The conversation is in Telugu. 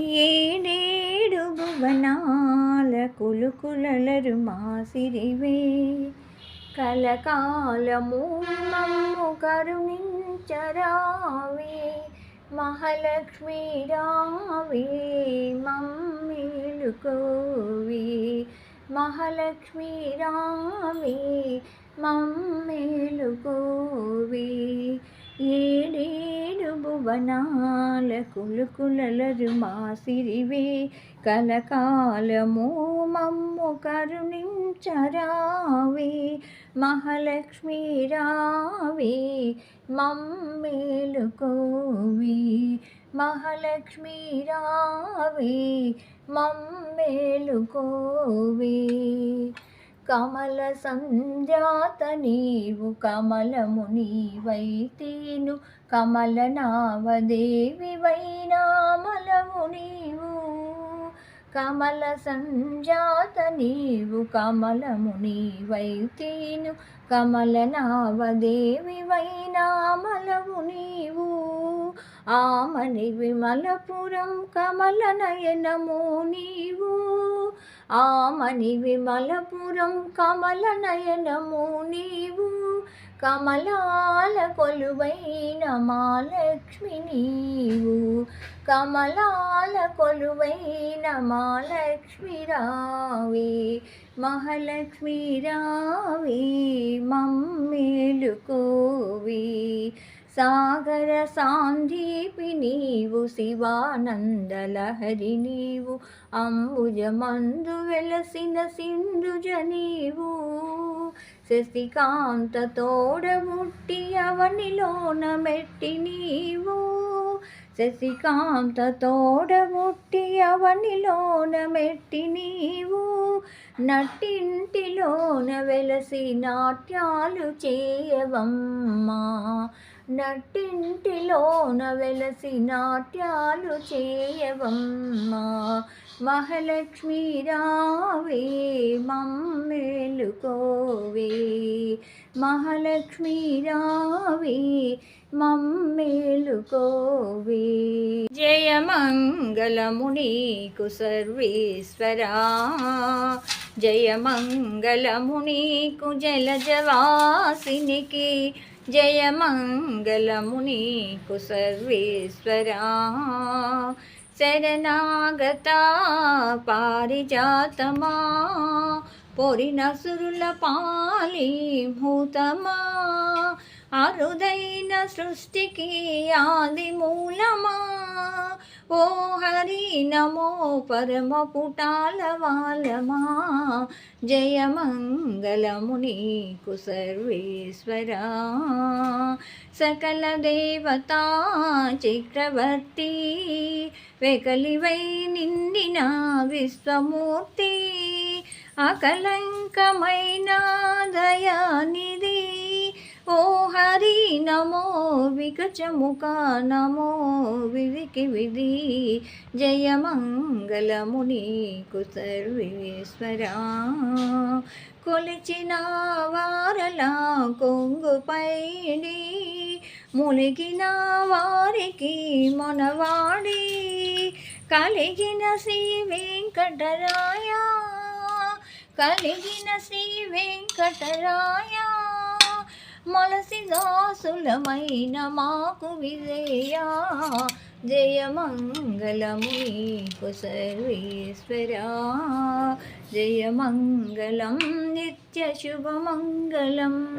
ఏడేడు భువనాల కులుకులరు మాసిరివే. కలకాలము మమ్ము కరుణించరావే. మహాలక్ష్మి రావే మమ్మేలుకోవే మహాలక్ష్మి రావే మమ్మేలుకోవే ఏడేడు భువనాల కులుకులరు మాసిరివే కలకాలము మమ్ము కరుణించరావే. మహాలక్ష్మి రావే మమ్మేలుకోవే. మహాలక్ష్మి రావే మమ్మేలుకోవే. కమల సంజాత నీవు కమలము నీవైతేను కమల నావదేవి వైనామలము నీవు. కమల సంజాత నీవు కమలము నీవైతేను కమల నావదేవి వైనామలము నీవు. ఆమని విమలపురం కమల నయనము నీవు. ఆమని విమలపురం కమల నయనము నీవు. కమలాల కొలువైన మాలక్ష్మి నీవు. కమలాల కొలువైన మాలక్ష్మి రావే. మహాలక్ష్మి రావే మమ్మేలుకోవే. సాగర సాంధీపి నీవు శివానందలహరి నీవు అంబుజమందు వెలసిన సింధుజ నీవు. శశికాంత తోడముట్టి అవనిలోన మెట్టి నీవు. శశికాంత తోడముట్టి అవనిలోన మెట్టి నీవు. నట్టింటిలోన వెలసి నాట్యాలు చేయవమ్మా. నట్టింటిలోన వెలసి నాట్యాలు చేయవమ్మా. మహాలక్ష్మీ రావే మమ్మేలుకోవే. మహాలక్ష్మీ రావే మమ్మేలుకోవే. జయమంగళము నీకు సర్వేశ్వరా. జయమంగళము జలజవాసినికి జయమంగళము నీకు సర్వేశ్వరా. శరణాగత పారిజాతమా? పొరిన సురుల పాలి భూతమా? అరుదైన సృష్టికి ఆది మూలమా? ఓ హరి నమో పరమ పుటాల వాలమా జయమంగళము నీకు సర్వేశ్వరా. సకల దేవతా చక్రవర్తి వెకలివై నిండిన విశ్వమూర్తి అకలంకమైన దయానిధి. ఓ హరి నమో వికచముఖ నమో వివికి విధి జయమంగళము నీకు సర్వేశ్వరా. కొలిచిన వారలా కొంగుపైడి మునిగిన వారికి మొనవాడి. కలిగిన శ్రీ వెంకటరాయ కలిగిన శ్రీ వెంకటరాయ. మలసి దాసులమైన మాకు విజయ జయమంగళము నీకు సర్వేశ్వరా. జయమంగళం నిత్య శుభమంగళం.